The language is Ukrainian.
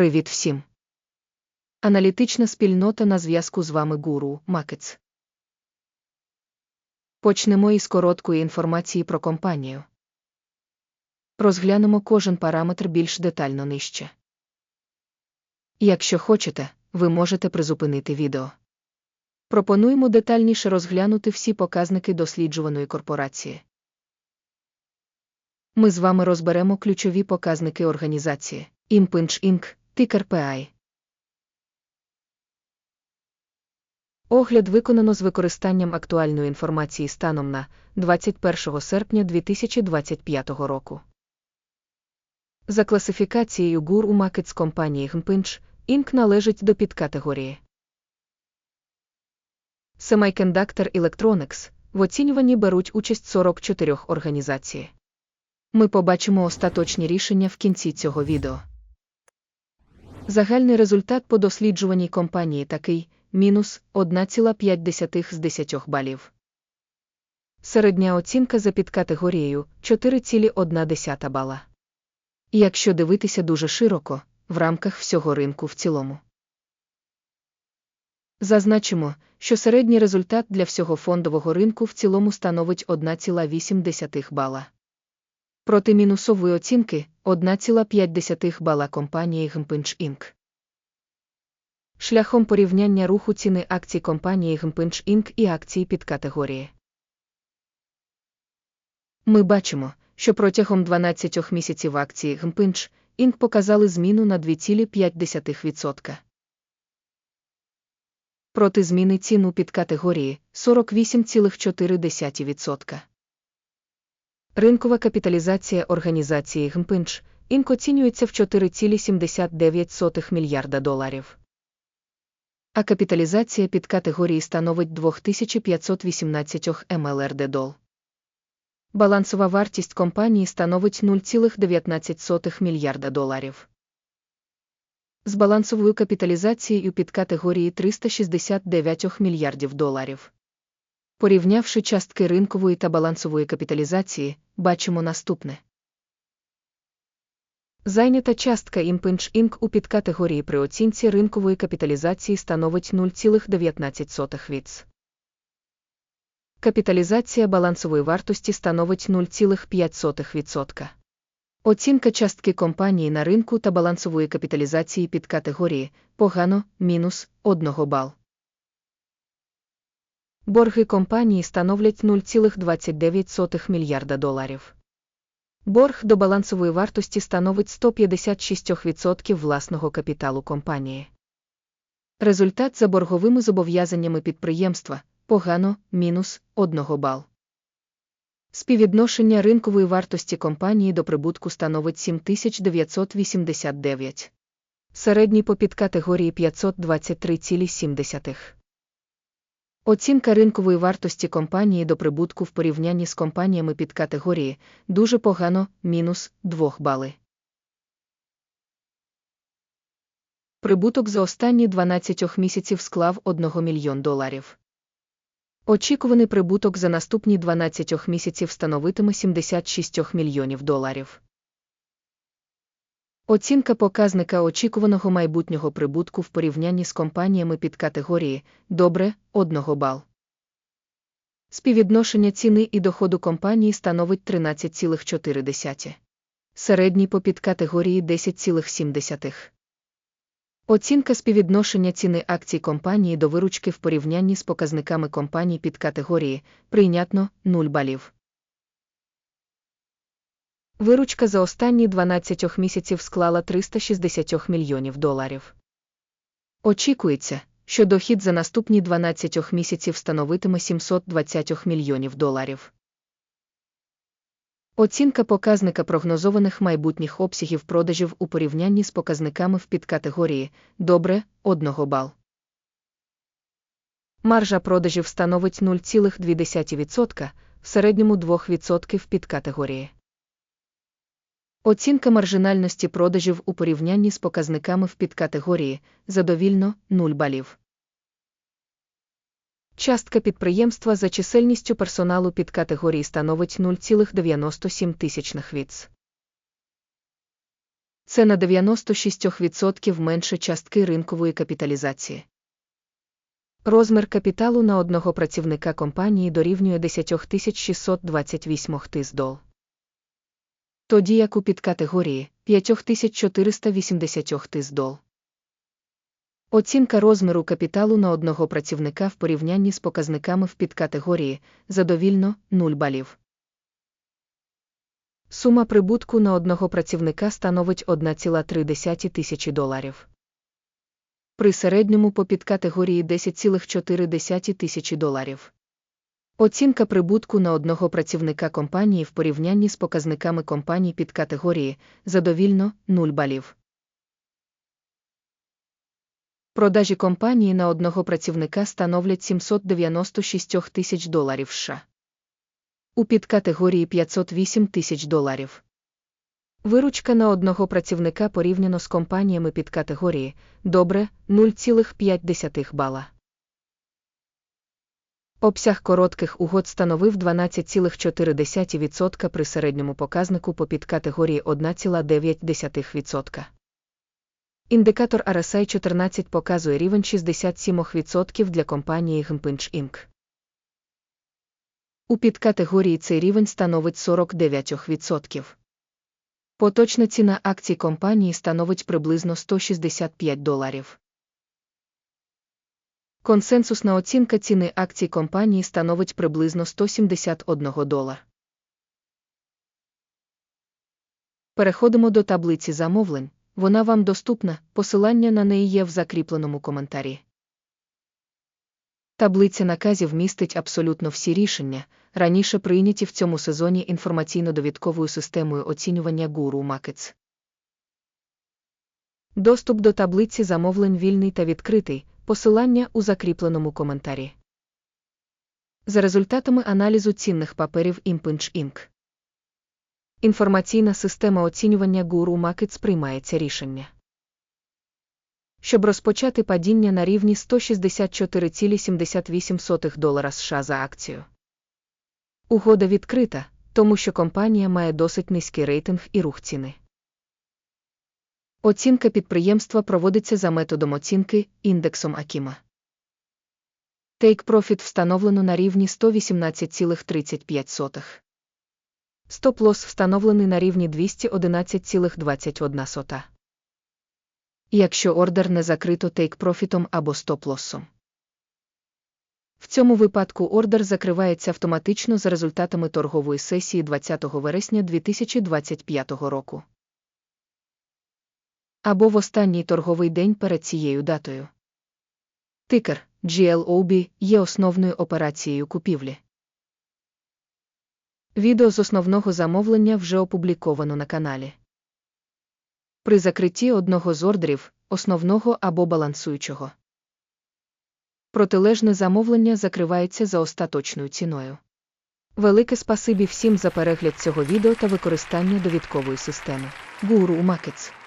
Привіт всім! Аналітична спільнота на зв'язку з вами Гуру Макец. Почнемо із короткої інформації про компанію. Розглянемо кожен параметр більш детально нижче. Якщо хочете, ви можете призупинити відео. Пропонуємо детальніше розглянути всі показники досліджуваної корпорації. Ми з вами розберемо ключові показники організації Impinch Inc., тикер PI. Огляд виконано з використанням актуальної інформації станом на 21 серпня 2025 року. За класифікацією ГУР у Markets компанії Гмпинч, Inc. належить до підкатегорії. Semiconductor Electronics в оцінюванні беруть участь 44 організацій. Ми побачимо остаточні рішення в кінці цього відео. Загальний результат по досліджуваній компанії такий мінус 1,5 з 10 балів. Середня оцінка за підкатегорією 4,1 бала. Якщо дивитися дуже широко, в рамках всього ринку в цілому. Зазначимо, що середній результат для всього фондового ринку в цілому становить 1,8 бала. Проти мінусової оцінки 1,5 бала компанії Гмпинч Інк. Шляхом порівняння руху ціни акцій компанії Гмпинч Інк і акції під категорії. Ми бачимо, що протягом 12 місяців акції Гмпинч Інк показали зміну на 2,5%. Проти зміни ціну під категорії 48,4%. Ринкова капіталізація організації ГМПИНЧ Інк оцінюється в 4,79 мільярда доларів. А капіталізація під категорії становить 2518 МЛРД дол. Балансова вартість компанії становить 0,19 мільярда доларів. З балансовою капіталізацією під категорії 369 мільярдів доларів. Порівнявши частки ринкової та балансової капіталізації, бачимо наступне. Зайнята частка Impinch Inc. у підкатегорії при оцінці ринкової капіталізації становить 0,19 віц. Капіталізація балансової вартості становить 0,5%. Оцінка частки компанії на ринку та балансової капіталізації під категорії погано мінус 1 бал. Борги компанії становлять 0,29 мільярда доларів. Борг до балансової вартості становить 156% власного капіталу компанії. Результат за борговими зобов'язаннями підприємства погано мінус 1 бал. Співвідношення ринкової вартості компанії до прибутку становить 7989. Середній по підкатегорії 523,7. Оцінка ринкової вартості компанії до прибутку в порівнянні з компаніями під категорії дуже погано мінус 2 бали. Прибуток за останні 12 місяців склав 1 мільйон доларів. Очікуваний прибуток за наступні 12 місяців становитиме 76 мільйонів доларів. Оцінка показника очікуваного майбутнього прибутку в порівнянні з компаніями під категорії добре 1 бал. Співвідношення ціни і доходу компанії становить 13,4. Середній по підкатегорії 10,7. Оцінка співвідношення ціни акцій компанії до виручки в порівнянні з показниками компаній під категорії прийнятно 0 балів. Виручка за останні 12 місяців склала 360 мільйонів доларів. Очікується, що дохід за наступні 12 місяців становитиме 720 мільйонів доларів. Оцінка показника прогнозованих майбутніх обсягів продажів у порівнянні з показниками в підкатегорії добре 1 бал. Маржа продажів становить 0,2%, в середньому 2% в підкатегорії. Оцінка маржинальності продажів у порівнянні з показниками в підкатегорії задовільно 0 балів. Частка підприємства за чисельністю персоналу під категорії становить 0,97 тисячних віц. Це на 96% менше частки ринкової капіталізації. Розмір капіталу на одного працівника компанії дорівнює 10 628 тис дол. Тоді як у підкатегорії 5480 тис дол. Оцінка розміру капіталу на одного працівника в порівнянні з показниками в підкатегорії задовільно 0 балів. Сума прибутку на одного працівника становить 1,3 тисячі доларів. При середньому по підкатегорії 10,4 тисячі доларів. Оцінка прибутку на одного працівника компанії в порівнянні з показниками компаній підкатегорії задовільно 0 балів. Продажі компанії на одного працівника становлять 796 тисяч доларів США. У підкатегорії 508 тисяч доларів. Виручка на одного працівника порівняно з компаніями підкатегорії добре 0,5 бала. Обсяг коротких угод становив 12,4% при середньому показнику по підкатегорії 1,9%. Індикатор RSI 14 показує рівень 67% для компанії Gmpinch Inc. У підкатегорії цей рівень становить 49%. Поточна ціна акцій компанії становить приблизно 165 доларів. Консенсусна оцінка ціни акцій компанії становить приблизно 171 долар. Переходимо до таблиці замовлень. Вона вам доступна, посилання на неї є в закріпленому коментарі. Таблиця наказів містить абсолютно всі рішення, раніше прийняті в цьому сезоні інформаційно-довідковою системою оцінювання Guru Markets. Доступ до таблиці замовлень вільний та відкритий, посилання у закріпленому коментарі. За результатами аналізу цінних паперів Impinch Inc. Інформаційна система оцінювання Guru Markets приймається рішення. Щоб розпочати падіння на рівні 164,78 долара США за акцію. Угода відкрита, тому що компанія має досить низький рейтинг і рух ціни. Оцінка підприємства проводиться за методом оцінки індексом Акіма. Take Profit встановлено на рівні 118,35. Стоп-лосс встановлений на рівні 211,21. Якщо ордер не закрито тейк-профітом або стоп-лоссом. В цьому випадку ордер закривається автоматично за результатами торгової сесії 20 вересня 2025 року. Або в останній торговий день перед цією датою. Тикер GLOB є основною операцією купівлі. Відео з основного замовлення вже опубліковано на каналі. При закритті одного з ордерів, основного або балансуючого. Протилежне замовлення закривається за остаточною ціною. Велике спасибі всім за перегляд цього відео та використання довідкової системи. Guru Markets